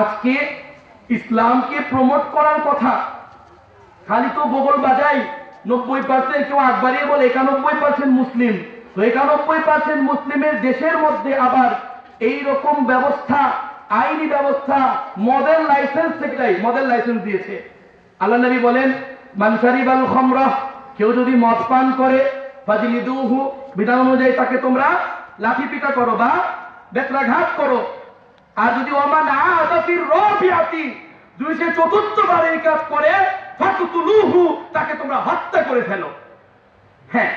আজকে ইসলামকে প্রমোট করার কথা। খালি তো বগল বাজাই, নব্বই পার্সেন্ট কেউ আগ বলে, একানব্বই পার্সেন্ট মুসলিম। তো একানব্বই পার্সেন্ট মুসলিমের দেশের মধ্যে আবার এই রকম ব্যবস্থা, আইনি ব্যবস্থা মডেল লাইসেন্স থেকেই মডেল লাইসেন্স দিয়েছে। আল্লাহ নবী বলেন মানসারিবাল খমরাহ কেউ যদি মদ পান করে, ফাজিলিদুহু, বিধান অনুযায়ী তাকে তোমরা লাঠি পিটা করো বা বেতরাঘাত করো। আর যদি ওমান আদাফির রবিয়াতি দুইশো চতুর্থ বার এই কাজ করে ফাকুতুলুহু তাকে তোমরা হত্যা করে ফেলো। হ্যাঁ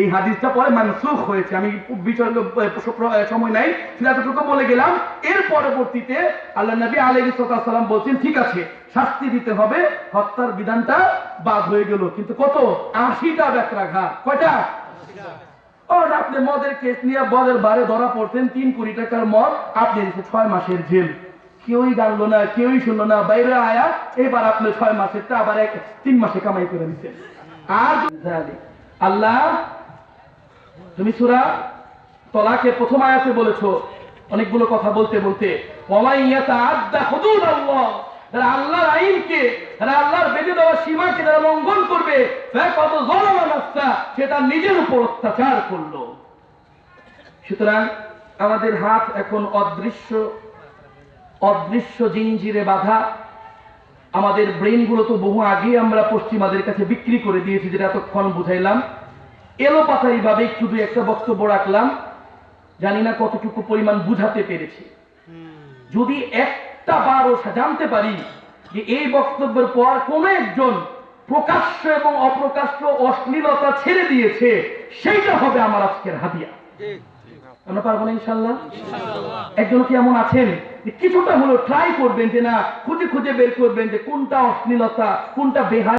এই হাদিসটা পরে মানসুখ হয়েছে। আমি বিচার সময় নাই এতটুকু বলে গেলাম। এর পরবর্তীতে আল্লাহ নবী আলাইহিস সালাম বলছেন, ঠিক আছে, শাস্তি দিতে হবে। হত্যার বিধানটা বাদ হয়ে গেল। কিন্তু কত? আশিটা ব্যাকরাঘাত কয়টা? ও আপনি মদের কেস নিয়ে বদের বারে ধরা পড়তেন তিন কোটি টাকার মদ, আপনি দিচ্ছে ছয় মাসের জেল কেউই জানলো না, কেউই শুনলো না, বাইরে আয়া, এবার আপনি ছয় মাসেরটা আবার এক তিন মাসে কামাই করে দিচ্ছেন আর আল্লাহ, তুমি সুরা তলাকে প্রথম আয়াতে বলেছ, অনেকগুলো কথা বলতে বলতে ওমাইয়াতা আদ্দা হুদুদ আল্লাহ যারা আল্লাহর আইনকে যারা আল্লাহর বেঁধে দেওয়া সীমাকে যারা লঙ্ঘন করবে। কত জলমা নাস্তা সে তার নিজের উপর অত্যাচার করল। সুতরাং আমাদের হাত এখন অদৃশ্য অদৃশ্য জিঞ্জিরে বাধা। আমাদের ব্রেনগুলো তো বহু আগেই আমরা পশ্চিমাদের কাছে বিক্রি করে দিয়েছি যেটা এতক্ষণ বুঝাইলাম। এলোপাথারি ভাবে একটু দুই একটা বক্তব্য রাখলাম। জানি না কতটুকু পরিমাণ বুঝাতে পেরেছি। যদি একটা বারও জানতে পারি যে এই বক্তব্যের পর কোন একজন প্রকাশ্য এবং অপ্রকাশ্য অশ্লীলতা ছেড়ে দিয়েছে সেইটা হবে আমার আজকের হাদিয়া আমরা পারব না ইনশাল্লাহ একজন কি এমন আছেন কিছুটা হলো ট্রাই করবেন যে না খুঁজে খুঁজে বের করবেন যে কোনটা অশ্লীলতা কোনটা বেহায়